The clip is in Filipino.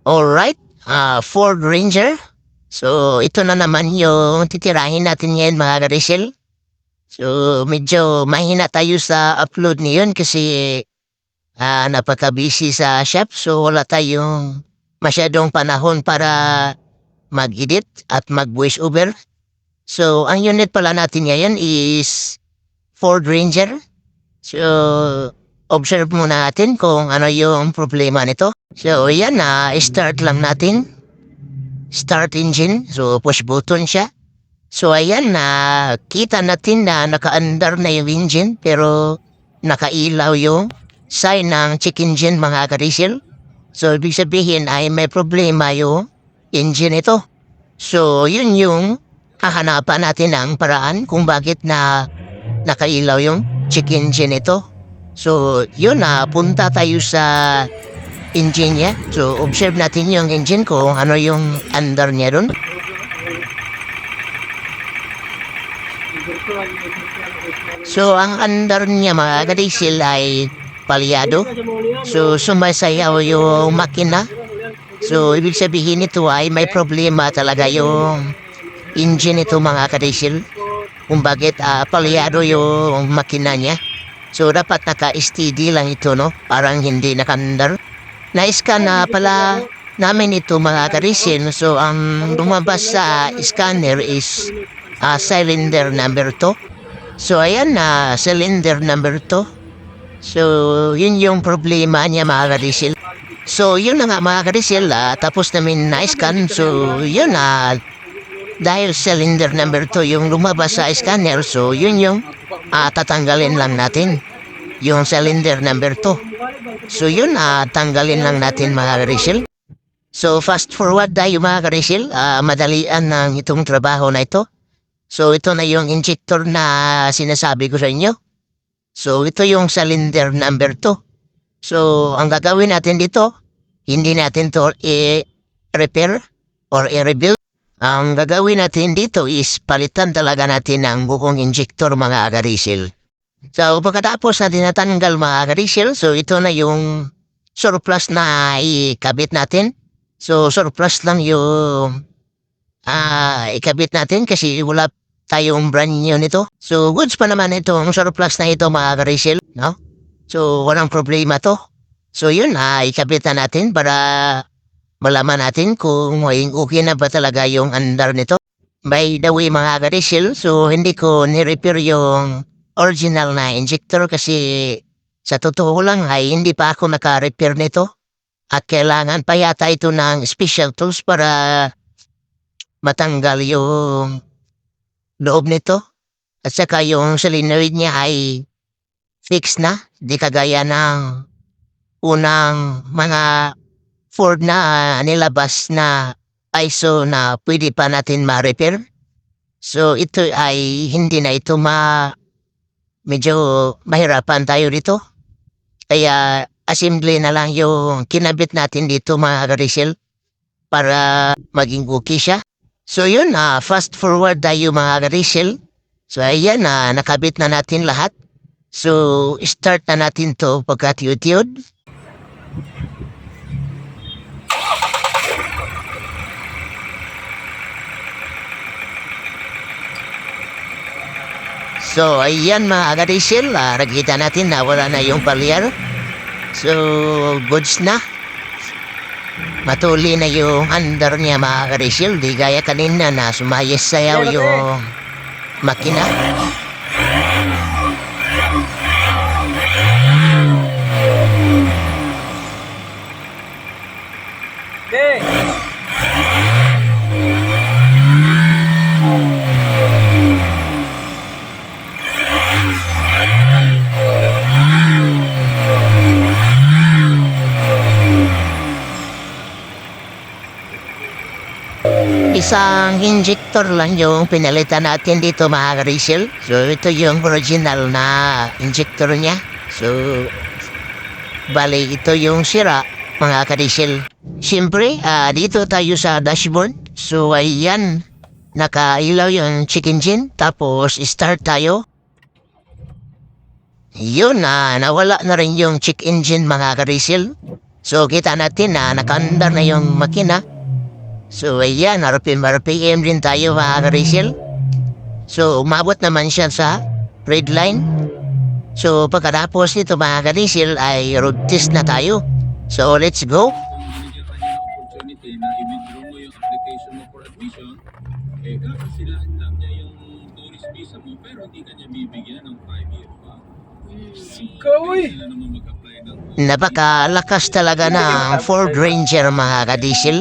Alright, ah Ford Ranger. So, ito na naman yung titirahin natin ngayon mga karisel. So, medyo mahina tayo sa upload ngayon kasi ah napaka-busy sa shop. So, wala tayong masyadong panahon para mag-edit at mag-voice over. So, ang unit pala natin ngayon is Ford Ranger. So, observe muna natin kung ano yung problema nito. So, yan na, start lang natin. Start engine. So, push button siya. So, ayan na, kita natin na naka-under na yung engine, pero nakailaw yung sign ng check engine mga karisel. So, ibig sabihin ay may problema yung engine ito. So, yun yung hahanapan natin ng paraan kung bakit na nakailaw yung check engine ito. So, yun na, punta tayo sa engine niya. So, observe natin yung engine kung ano yung under niya dun. So, ang under niya mga kadisil ay palyado. So, sumasayaw yung makina. So, ibig sabihin nito ay may problema talaga yung engine nito mga kadisil. Kung bakit ah, palyado yung makina niya. So, dapat naka-steady lang ito, no? Parang hindi nakandar. Na-scan na pala namin ito mga. So, ang lumabas sa scanner is ah, cylinder number 2. So, ayan na, cylinder number 2. So, yun yung problema niya mga kadisil. So, yun na nga mga kadisil, ah, tapos namin na-scan. So, yun na, dahil cylinder number 2 yung lumabas sa scanner, so yun yung ah, tatanggalin lang natin. Yung cylinder number 2. So, yun na, tanggalin lang natin mga kadisil. So, fast forward tayo mga kadisil, ah, madalian ng itong trabaho na ito. So, ito na yung injector na sinasabi ko sa inyo. So, ito yung cylinder number 2. So, ang gagawin natin dito, hindi natin to i-repair or i-rebuild. Ang gagawin natin dito is palitan talaga natin ang buong injector mga agarisil. So, pagkatapos natin natanggal mga agarisil, so ito na yung surplus na ikabit natin. So, surplus lang yung ah ikabit natin kasi wala tayong brand new nito. So, goods pa naman itong surplus na ito mga karisel, no? So, walang problema to. So, yun, ah, ikabit na natin para malaman natin kung may okay na ba talaga yung andar nito. By the way, mga karisel, so hindi ko ni-repair yung original na injector kasi sa totoo lang ay hindi pa ako naka-repair nito. At kailangan pa yata ito ng special tools para matanggal yung loob nito. At saka yung solenoid niya ay fix na. Di kagaya ng unang mga Ford na nilabas na ISO na pwede pa natin ma-repair. So ito ay hindi na ito ma medyo mahirapan tayo dito. Kaya assembly na lang yung kinabit natin dito mga karisel para maging okay siya. So yun, ah, fast forward tayo mga karisel. So ayan, na nakabit na natin lahat. So start na natin to pagkatiyod-tiyod. So ayan mga karisel, ah, nakita natin na wala na yung palyar. So goods na. Matuli na yung under niya mga karisel. Di gaya kanina na sumayas sayaw yung makina. Isang injector lang yung pinalitan natin dito mga karisel. So ito yung original na injector niya. So bali ito yung sira mga karisel. Siyempre ah, dito tayo sa dashboard. So ayan nakailaw yung check engine. Tapos start tayo. Yun na nawala na rin yung check engine mga karisel. So kita natin na nakaandar na yung makina. So ayan, RPM-RPM din tayo mga ka-Rachel. So umabot naman siya sa red line. So pagkatapos nito mga ka-Rachel ay road test na tayo. So let's go. opportunity na i-withdraw mo yung application mo for admission, eh kakasilahan lang niya yung tourist visa mo pero hindi ka niya bibigyan ng 5 year pa. Ikaw eh. Sila naman mag-apply ng Napakalakas talaga ng Ford Ranger mga ka-diesel.